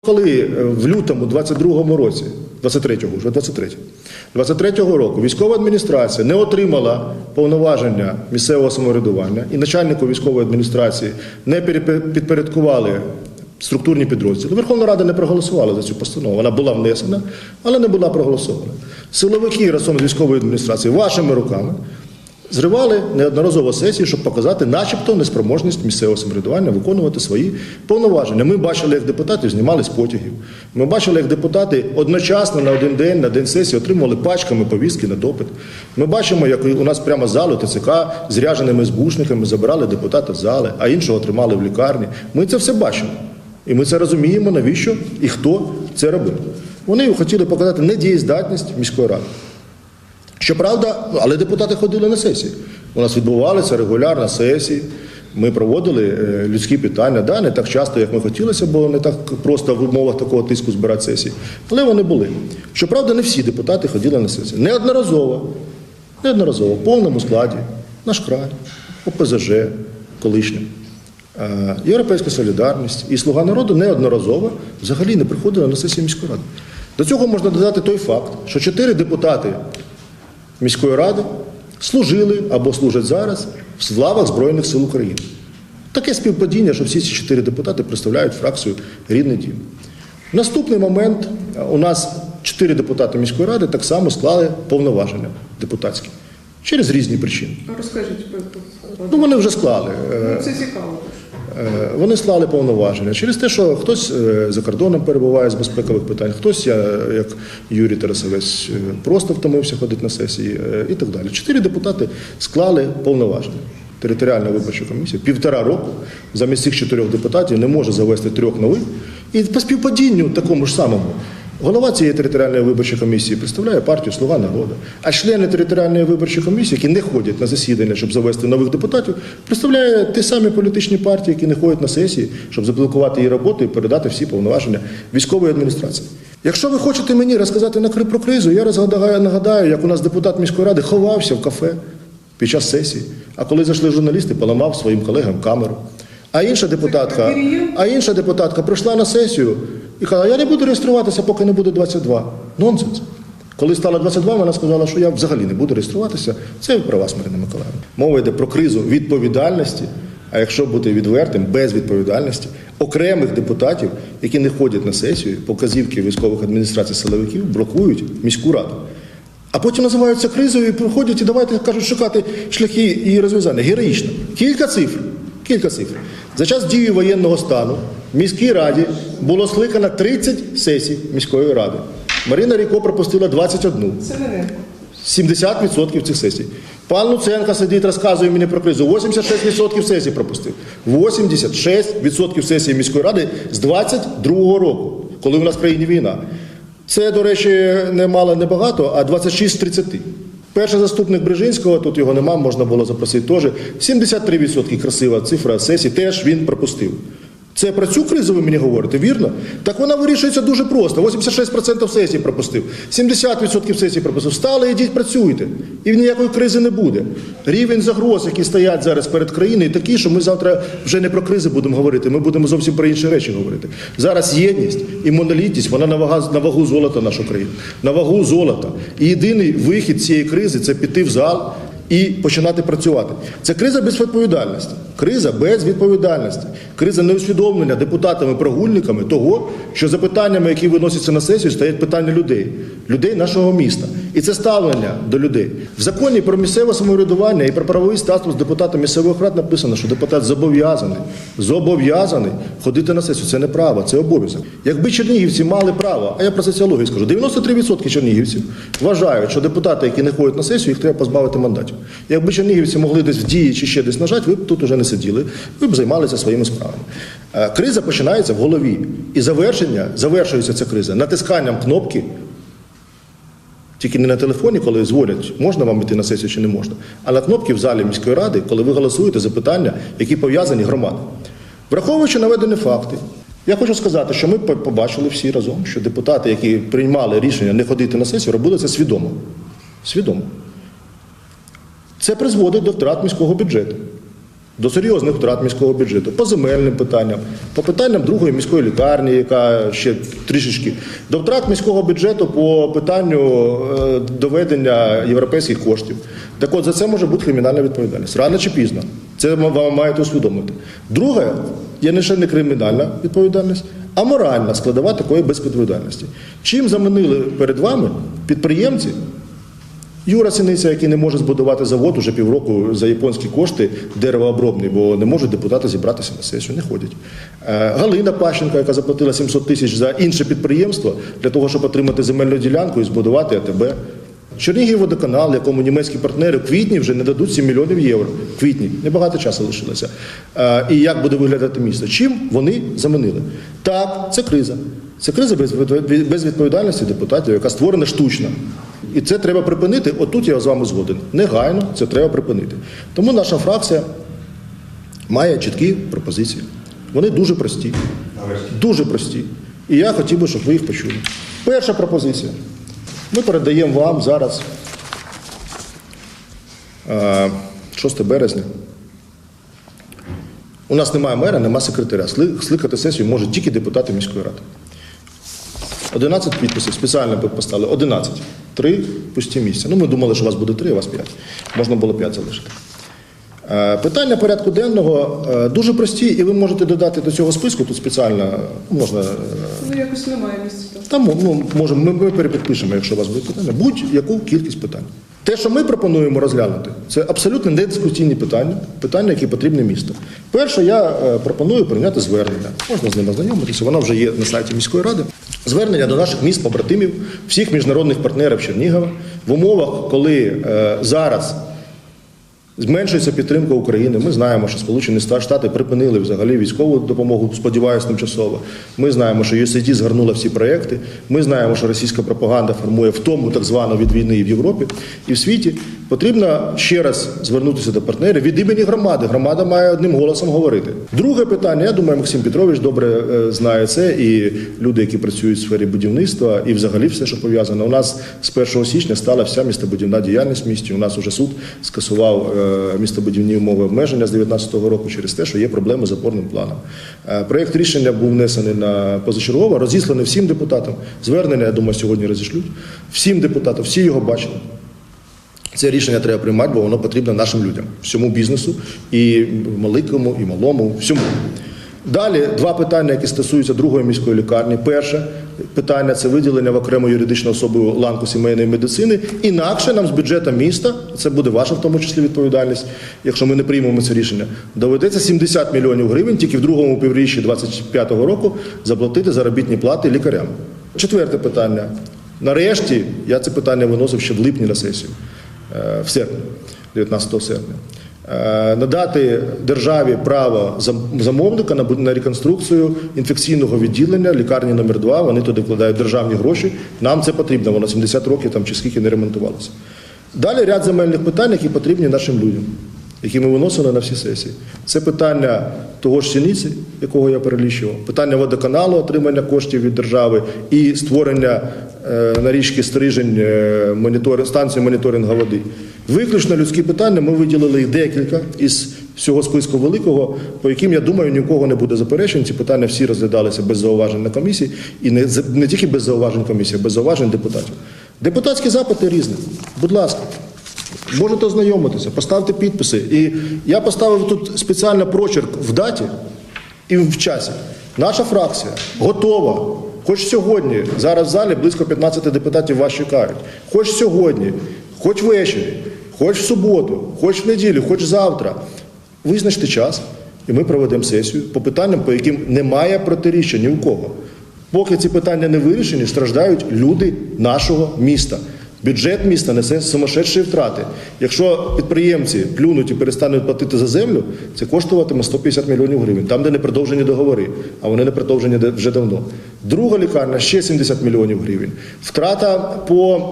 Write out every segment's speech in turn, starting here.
Коли е, в лютому 22-му році, 23-го, вже 23 23-го року військова адміністрація не отримала повноваження місцевого самоврядування і начальнику військової адміністрації не підпорядкували структурні підрозділи. Верховна Рада не проголосувала за цю постанову. Вона була внесена, але не була проголосована. Силовики разом з військовою адміністрацією вашими руками Зривали неодноразово сесії, щоб показати, начебто, неспроможність місцевого самоврядування виконувати свої повноваження. Ми бачили, як депутатів знімали з потягів. Ми бачили, як депутати одночасно на один день, на день сесії отримували пачками повістки на допит. Ми бачимо, як у нас прямо залу ТЦК з ряженими збушниками забирали депутата з зали, а іншого тримали в лікарні. Ми це все бачимо. І ми це розуміємо, навіщо і хто це робив. Вони хотіли показати недієздатність міської ради. Щоправда, але депутати ходили на сесії. У нас відбувалися регулярно сесії. Ми проводили е, людські питання, да, не так часто, як ми хотілося, бо не так просто в умовах такого тиску збирати сесії. Але вони були. Щоправда, не всі депутати ходили на сесії. Неодноразово, неодноразово, в повному складі, наш край, ОПЗЖ, колишнім. е, Європейська солідарність і Слуга народу неодноразово взагалі не приходили на сесії міської ради. До цього можна додати той факт, що чотири депутати міської ради служили або служать зараз в лавах Збройних сил України. Таке співпадіння, що всі ці чотири депутати представляють фракцію Рідний дім. Наступний момент у нас чотири депутати міської ради так само склали повноваження депутатські через різні причини. Розкажіть, Ну, вони вже склали. Ну, це цікаво. Е, Вони склали повноваження через те, що хтось е, за кордоном перебуває з безпекових питань, хтось, я, як Юрій Тарасовець, е, просто втомився ходити на сесії і так далі. Чотири депутати склали повноваження. Територіальна виборча комісія півтора року замість цих чотирьох депутатів не може завести трьох нових. І по співпадінню такому ж самому. Голова цієї територіальної виборчої комісії представляє партію Слуга народу. А члени територіальної виборчої комісії, які не ходять на засідання, щоб завести нових депутатів, представляє ті самі політичні партії, які не ходять на сесії, щоб заблокувати її роботу і передати всі повноваження військової адміністрації. Якщо ви хочете мені розказати на про кризу, я розгадаю, нагадаю, як у нас депутат міської ради ховався в кафе під час сесії. А коли зайшли журналісти, поламав своїм колегам камеру. А інша депутатка, а інша депутатка прийшла на сесію і казала, я не буду реєструватися, поки не буде 22. Нонсенс. Коли стало 22, вона сказала, що я взагалі не буду реєструватися. Це про вас, Марина Миколаївна. Мова йде про кризу відповідальності, а якщо бути відвертим, без відповідальності окремих депутатів, які не ходять на сесію, показівки військових адміністрацій силовиків блокують міську раду. А потім називаються кризою і приходять і давайте кажуть шукати шляхи її розв'язання. Героїчно. Кілька цифр. Кілька цифр. За час дії воєнного стану міській раді було скликано 30 сесій міської ради. Марина Ріко пропустила 21. Це мене. 70% цих сесій. Пан Луценко сидить, розказує мені про кризу. 86% сесій пропустив. 86% сесій міської ради з 22-го року, коли у нас в країні війна. Це, до речі, не мало не багато, а 26 з 30. Перший заступник Брижинського, тут його нема, можна було запросити теж. 73% красива цифра сесій теж він пропустив. Це про цю кризу ви мені говорите, вірно? Так вона вирішується дуже просто. 86% сесій пропустив, 70% сесій пропустив. Встали, ідіть, працюйте. І ніякої кризи не буде. Рівень загроз, які стоять зараз перед країною, такий, що ми завтра вже не про кризи будемо говорити, ми будемо зовсім про інші речі говорити. Зараз єдність і монолітність, вона на, вага, на вагу золота нашу країну. На вагу золота. І єдиний вихід цієї кризи це піти в зал і починати працювати. Це криза безвідповідальності. Криза безвідповідальності. Криза неусвідомлення депутатами-прогульниками того, що за питаннями, які виносяться на сесію, стоять питання людей, людей нашого міста. І це ставлення до людей. В законі про місцеве самоврядування і про правовий статус депутата місцевих рад написано, що депутат зобов'язаний, зобов'язаний ходити на сесію. Це не право, це обов'язок. Якби чернігівці мали право, а я про соціологію скажу, 93% чернігівців вважають, що депутати, які не ходять на сесію, їх треба позбавити мандатів. Якби чернігівці могли десь в дії чи ще десь нажати, ви б тут уже не сиділи, ви б займалися своїми справами. Е, Криза починається в голові. І завершення, завершується ця криза натисканням кнопки. Тільки не на телефоні, коли дзвонять, можна вам йти на сесію чи не можна, а на кнопки в залі міської ради, коли ви голосуєте за питання, які пов'язані громади. Враховуючи наведені факти, я хочу сказати, що ми побачили всі разом, що депутати, які приймали рішення не ходити на сесію, робили це свідомо. Свідомо. Це призводить до втрат міського бюджету. До серйозних втрат міського бюджету по земельним питанням, по питанням другої міської лікарні, яка ще трішечки, до втрат міського бюджету по питанню е, доведення європейських коштів. Так от за це може бути кримінальна відповідальність. Рано чи пізно. Це вам маєте усвідомити. Друге, є не ще не кримінальна відповідальність, а моральна складова такої безвідповідальності. Чим замінили перед вами підприємці, Юра Синиця, який не може збудувати завод уже півроку за японські кошти деревообробний, бо не можуть депутати зібратися на сесію, не ходять. Е, Галина Пащенко, яка заплатила 700 тисяч за інше підприємство для того, щоб отримати земельну ділянку і збудувати АТБ. Чернігів водоканал, якому німецькі партнери в квітні вже не дадуть 7 мільйонів євро. В квітні небагато часу лишилося. Е, І як буде виглядати місто? Чим вони замінили? Так, це криза. Це криза безвідповідальності безвідповідальності депутатів, яка створена штучно. І це треба припинити. Отут я з вами згоден. Негайно це треба припинити. Тому наша фракція має чіткі пропозиції. Вони дуже прості. Дуже прості. І я хотів би, щоб ви їх почули. Перша пропозиція. Ми передаємо вам зараз е, 6 березня. У нас немає мера, немає секретаря. Сли- Скликати сесію можуть тільки депутати міської ради. 11 підписів спеціально поставили. 11. Три пусті місця. Ну, ми думали, що у вас буде три, а у вас п'ять. Можна було п'ять залишити. Е, Питання порядку денного е, дуже прості, і ви можете додати до цього списку. Тут спеціально можна. е, Ну якось немає місця там. Ну, можемо, ми, ми перепідпишемо, якщо у вас буде питання, будь-яку кількість питань. Те, що ми пропонуємо розглянути, це абсолютно недискусійні питання, питання, які потрібні місту. Перше, я е, пропоную прийняти звернення. Можна з ним ознайомитися, воно вже є на сайті міської ради. Звернення до наших міст побратимів, всіх міжнародних партнерів Чернігова в умовах, коли е, зараз Зменшується підтримка України. Ми знаємо, що Сполучені Штати припинили взагалі військову допомогу, сподіваюся, тимчасово. Ми знаємо, що USAID згорнула всі проекти. Ми знаємо, що російська пропаганда формує втому так звану від війни і в Європі, і в світі. Потрібно ще раз звернутися до партнерів від імені громади. Громада має одним голосом говорити. Друге питання. Я думаю, Максим Петрович добре е, знає це, і люди, які працюють в сфері будівництва, і взагалі все, що пов'язано. У нас з 1 січня стала вся містобудівна діяльність в місті. У нас уже суд скасував е, містобудівні умови обмеження з 2019 року через те, що є проблеми з опорним планом. Е, Проєкт рішення був внесений на позачергово, розісланий всім депутатам. Звернення, я думаю, сьогодні розішлють. Всім депутатам, всі його бачили. Це рішення треба приймати, бо воно потрібно нашим людям, всьому бізнесу, і великому, і малому, всьому. Далі два питання, які стосуються другої міської лікарні. Перше питання це виділення в окрему юридичну особу ланку сімейної медицини. Інакше нам з бюджету міста, це буде ваша в тому числі відповідальність, якщо ми не приймемо це рішення, доведеться 70 мільйонів гривень тільки в другому півріччі 2025 року заплатити заробітні плати лікарям. Четверте питання. Нарешті я це питання виносив ще в липні на сесію, в серпні, 19 серпня. Е, Надати державі право замовника на реконструкцію інфекційного відділення лікарні номер 2 Вони туди вкладають державні гроші. Нам це потрібно. Воно 70 років там чи скільки не ремонтувалося. Далі ряд земельних питань, які потрібні нашим людям, які ми виносили на всі сесії. Це питання того ж сіниці, якого я перелічував, питання водоканалу, отримання коштів від держави і створення е, на річці Стрижень е, станції моніторингу води. Виключно людські питання, ми виділили декілька із всього списку великого, по яким, я думаю, ні у кого не буде заперечень. Ці питання всі розглядалися без зауважень на комісії, і не, не тільки без зауважень комісії, а без зауважень депутатів. Депутатські запити різні. Будь ласка. Можете ознайомитися, поставте підписи. І я поставив тут спеціально прочерк в даті і в часі. Наша фракція готова. Хоч сьогодні, зараз в залі близько 15 депутатів вас чекають. Хоч сьогодні, хоч ввечері, хоч в суботу, хоч в неділю, хоч завтра. Визначте час, і ми проведемо сесію по питанням, по яким немає протиріччя ні у кого. Поки ці питання не вирішені, страждають люди нашого міста. Бюджет міста несе сумасшедші втрати. Якщо підприємці плюнуть і перестануть платити за землю, це коштуватиме 150 мільйонів гривень, там, де не продовжені договори, а вони не продовжені вже давно. Друга лікарня ще 70 мільйонів гривень. Втрата по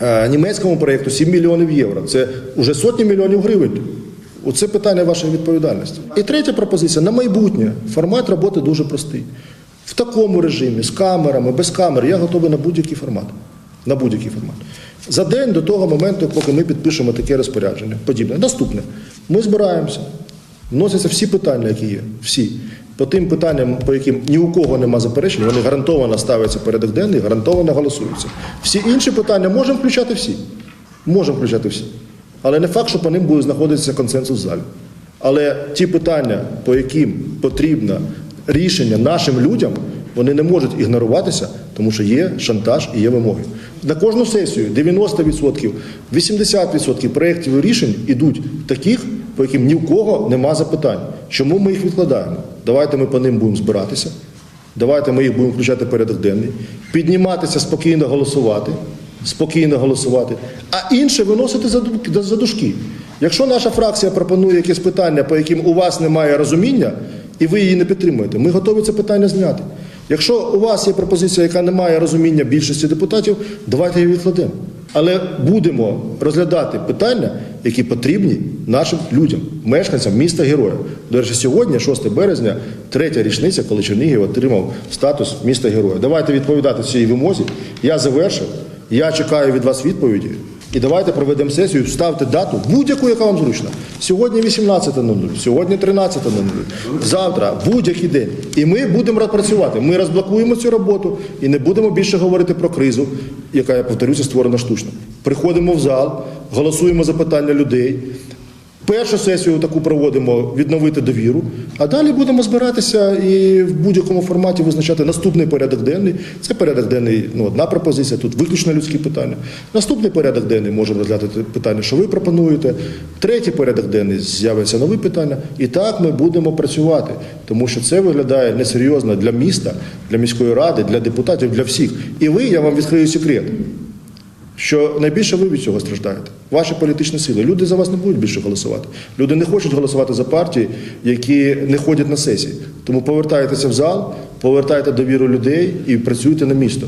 е, німецькому проєкту 7 мільйонів євро. Це вже сотні мільйонів гривень. Оце питання вашої відповідальності. І третя пропозиція на майбутнє. Формат роботи дуже простий. В такому режимі, з камерами, без камер, я готовий на будь-який формат. На будь-який формат. За день до того моменту, поки ми підпишемо таке розпорядження. Подібне. Наступне. Ми збираємося Вносяться всі питання, які є. Всі. По тим питанням, по яким ні у кого нема заперечень, вони гарантовано ставляться порядок денний, гарантовано голосуються. Всі інші питання можемо включати всі. Можемо включати всі. Але не факт, що по ним буде знаходитися консенсус в залі. Але ті питання, по яким потрібно рішення нашим людям, вони не можуть ігноруватися, тому що є шантаж і є вимоги. На кожну сесію 90%, 80% проєктів і рішень ідуть таких, по яким ні в кого нема запитань. Чому ми їх відкладаємо? Давайте ми по ним будемо збиратися. Давайте ми їх будемо включати в порядок денний, підніматися спокійно голосувати, спокійно голосувати, а інше виносити за ду- за дужки. Якщо наша фракція пропонує якесь питання, по яким у вас немає розуміння, і ви її не підтримуєте, ми готові це питання зняти. Якщо у вас є пропозиція, яка не має розуміння більшості депутатів, давайте її відкладемо. Але будемо розглядати питання, які потрібні нашим людям, мешканцям міста Героя. До речі, сьогодні, 6 березня, третя річниця, коли Чернігів отримав статус міста Героя. Давайте відповідати цій вимозі. Я завершив. Я чекаю від вас відповіді. І давайте проведемо сесію, ставте дату, будь-яку, яка вам зручна. Сьогодні 18.00, сьогодні 13.00, завтра, будь-який день. І ми будемо працювати. Ми розблокуємо цю роботу і не будемо більше говорити про кризу, яка, я повторюся, створена штучно. Приходимо в зал, голосуємо за питання людей. Першу сесію таку проводимо відновити довіру, а далі будемо збиратися і в будь-якому форматі визначати наступний порядок денний. Це порядок денний, ну одна пропозиція, тут виключно людські питання. Наступний порядок денний можемо розглядати питання, що ви пропонуєте. Третій порядок денний з'явиться нові питання. І так ми будемо працювати, тому що це виглядає несерйозно для міста, для міської ради, для депутатів, для всіх. І ви, я вам відкрию секрет що найбільше ви від цього страждаєте. Ваші політичні сили. Люди за вас не будуть більше голосувати. Люди не хочуть голосувати за партії, які не ходять на сесії. Тому повертайтеся в зал, повертайте довіру людей і працюйте на місто.